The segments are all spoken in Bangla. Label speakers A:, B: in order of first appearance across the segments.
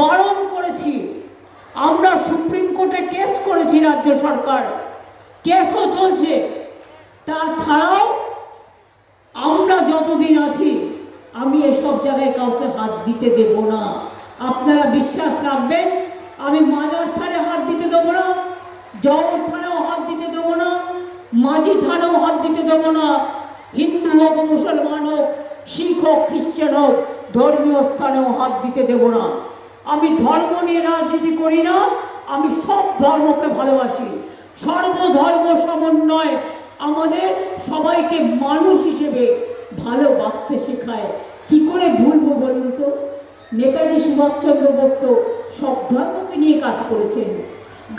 A: বারণ করেছি। আমরা সুপ্রিম কোর্টে কেস করেছি রাজ্য সরকার। কেসও চলছে। তাছাড়াও আমরা যতদিন আছি, আমি এসব জায়গায় কাউকে হাত দিতে দেব না। আপনারা বিশ্বাস রাখবেন, আমি মাজার থানে হাত দিতে দেবো না জগর থানেও হাত দিতে দেবো না, মাঝি থানেও হাত দিতে দেবো না। হিন্দু হোক, মুসলমান হোক, শিখ হোক খ্রিশ্চান হোক, ধর্মীয় স্থানেও হাত দিতে দেবো না। আমি ধর্ম নিয়ে রাজনীতি করি না, আমি সব ধর্মকে ভালোবাসি। সর্বধর্ম সমন্বয় আমাদের সবাইকে মানুষ হিসেবে ভালোবাসতে শেখায়। কি করে ভুলবো বলুন তো? নেতাজি সুভাষচন্দ্র বোস তো সব ধর্মকে নিয়ে কাজ করেছেন।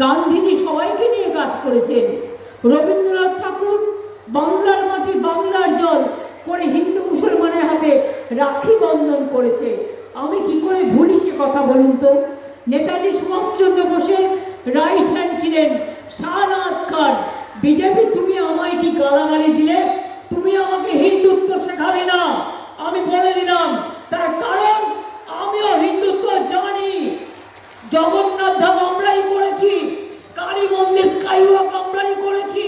A: গান্ধীজি সবাইকে নিয়ে কাজ করেছেন। রবীন্দ্রনাথ ঠাকুর বাংলার মাটি বাংলার জল করে হিন্দু মুসলমানের হাতে রাখি বন্ধন করেছে। আমি কি করে ভুলি সে কথা বলুন তো? নেতাজি সুভাষচন্দ্র বোসের রাইট হ্যান্ড ছিলেন। শাহনাজ খান, বিজেপি, তুমি আমায় কি গালাগালি দিলে? তুমি আমাকে হিন্দুত্ব শেখাবে না। আমি বলে দিলাম, তার কারণ আমিও হিন্দুত্ব জানি। জগন্নাথ ধাম আমরাই করেছি কালী মন্দির স্কাই ওয়াক আমরাই করেছি,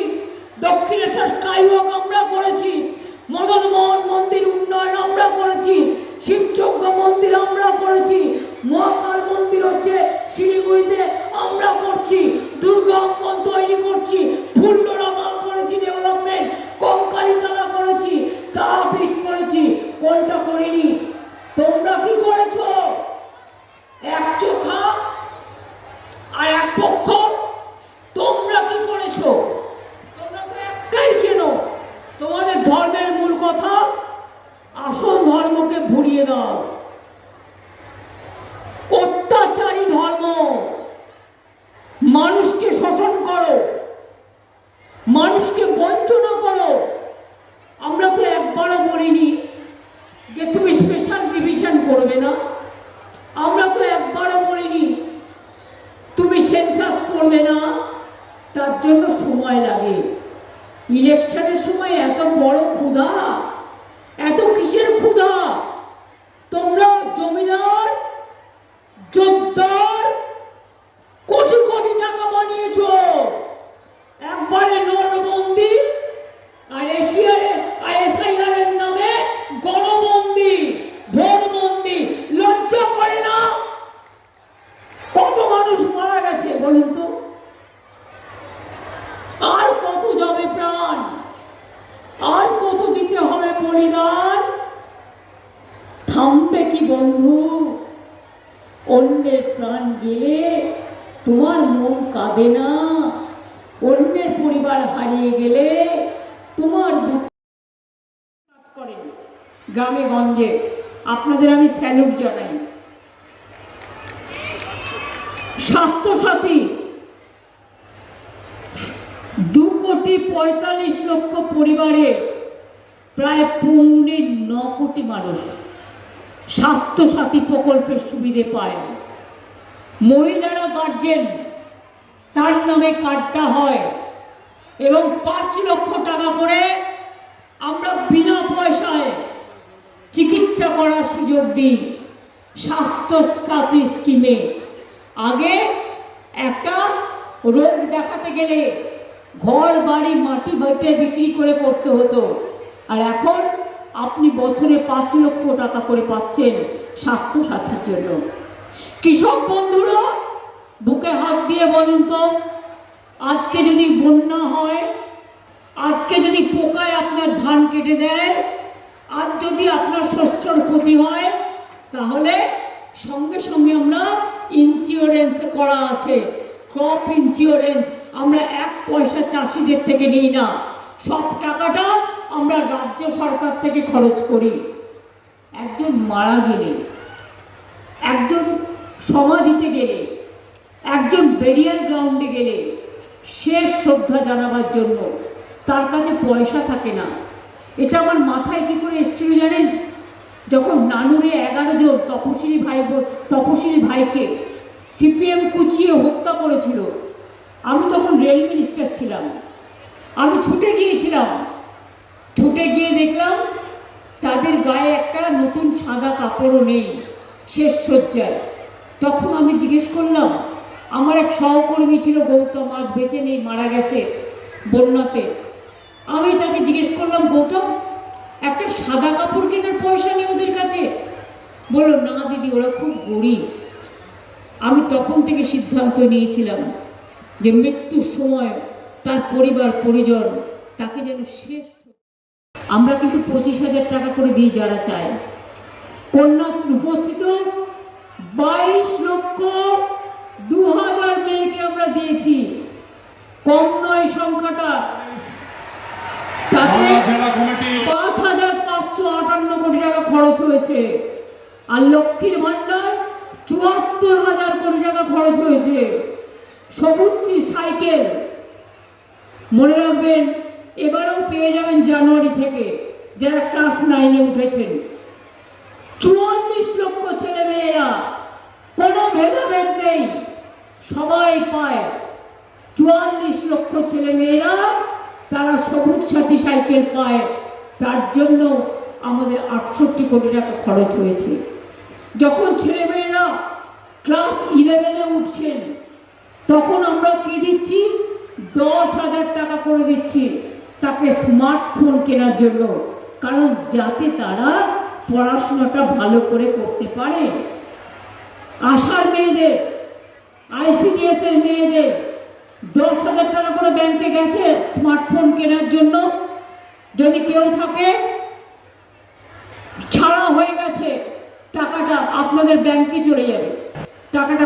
A: দক্ষিণেশ্বর স্কাই ওয়াক আমরা করেছি মদন মোহন অন্যের পরিবার হারিয়ে গেলে তোমার কাজ করেন গ্রামে, গঞ্জে, আপনাদের আমি স্যালুট জানাই। স্বাস্থ্যসাথী, দু কোটি পঁয়তাল্লিশ লক্ষ পরিবারে প্রায় পৌনে ন কোটি মানুষ স্বাস্থ্যসাথী প্রকল্পের সুবিধে পায় মহিলারা গার্জেন তার নামে কার্ডটা হয়। এবং পাঁচ লক্ষ টাকা করে আমরা বিনা পয়সায় চিকিৎসা করার সুযোগ দিই স্বাস্থ্যসাথী স্কিমে। আগে একটা রোগ দেখাতে গেলে ঘর, বাড়ি, মাটি ভেটে বিক্রি করে করতে হতো। আর এখন আপনি বছরে পাঁচ লক্ষ টাকা করে পাচ্ছেন স্বাস্থ্যসাথীর জন্য। কৃষক বন্ধুরা, বুকে হাত দিয়ে বলুন তো আজকে যদি বন্যা হয়, আজকে যদি পোকায় আপনার ধান কেটে দেয় আর যদি আপনার শস্যর ক্ষতি হয়, তাহলে সঙ্গে সঙ্গে আমরা ইন্স্যুরেন্স করা আছে। ক্রপ ইন্স্যুরেন্স আমরা এক পয়সা চাষিদের থেকে নিই না। সব টাকাটা আমরা রাজ্য সরকার থেকে খরচ করি। একজন মারা গেলে, একজন সমাধিতে গেলে, একজন বেরিয়াল গ্রাউন্ডে গেলে শেষ শ্রদ্ধা জানাবার জন্য। তার কাছে পয়সা থাকে না। এটা আমার মাথায় কি করে এসেছিল জানেন? যখন নানুরে এগারো জন তপশিলি ভাই তপশিলি ভাইকে সিপিএম কুচিয়ে হত্যা করেছিল, আমি তখন রেল মিনিস্টার ছিলাম। আমি ছুটে গিয়েছিলাম। ছুটে গিয়ে দেখলাম তাদের গায়ে একটা নতুন সাদা কাপড়ও নেই শেষ সজ্জায় তখন আমি জিজ্ঞেস করলাম আমার এক সহকর্মী ছিল, গৌতম, আজ বেঁচে নেই, মারা গেছে বন্যাতে। আমি তাকে জিজ্ঞেস করলাম, গৌতম, একটা সাদা কাপড় কেনার পয়সা নেই ওদের কাছে? বলল, না দিদি, ওরা খুব গরিব। আমি তখন থেকে সিদ্ধান্ত নিয়েছিলাম যে মৃত্যুর সময় তার পরিবার, পরিজন তাকে যেন শেষ আমরা কিন্তু পঁচিশ হাজার টাকা করে দিই যারা চায়। কন্যা উপস্থিত বাইশ লক্ষ দু হাজার মেয়েকে আমরা দিয়েছি। কম নয় সংখ্যাটা। তাতে পাঁচ হাজার পাঁচশো আটান্ন কোটি টাকা খরচ হয়েছে। আর লক্ষ্মীর ভাণ্ডার চুয়াত্তর হাজার কোটি টাকা খরচ হয়েছে। সবুজশ্রী সাইকেল। মনে রাখবেন এবারেও পেয়ে যাবেন জানুয়ারি থেকে যারা ক্লাস নাইনে উঠেছেন। চুয়াল্লিশ লক্ষ ছেলে মেয়েরা কোনো ভেদাভেদ নেই। সবাই পায়। চুয়াল্লিশ লক্ষ ছেলে মেয়েরা, তারা সবুজ সাথী সাইকেল পায়। তার জন্য আমাদের আটষট্টি কোটি টাকা খরচ হয়েছে। যখন ছেলেমেয়েরা ক্লাস ইলেভেনে উঠছেন, তখন আমরা কি দিচ্ছি? দশ হাজার টাকা করে দিচ্ছি তাকে স্মার্টফোন কেনার জন্য। কারণ যাতে তারা পড়াশোনাটা ভালো করে করতে পারে। আশার মেয়েদের আইসিডিএস এর মেয়েদের দশ হাজার টাকা করে ব্যাংকে গেছে স্মার্টফোন কেনার জন্য। যদি কেউ থাকে ছাড়া হয়ে গেছে টাকাটা, আপনাদের ব্যাংকে চলে যাবে। টাকাটা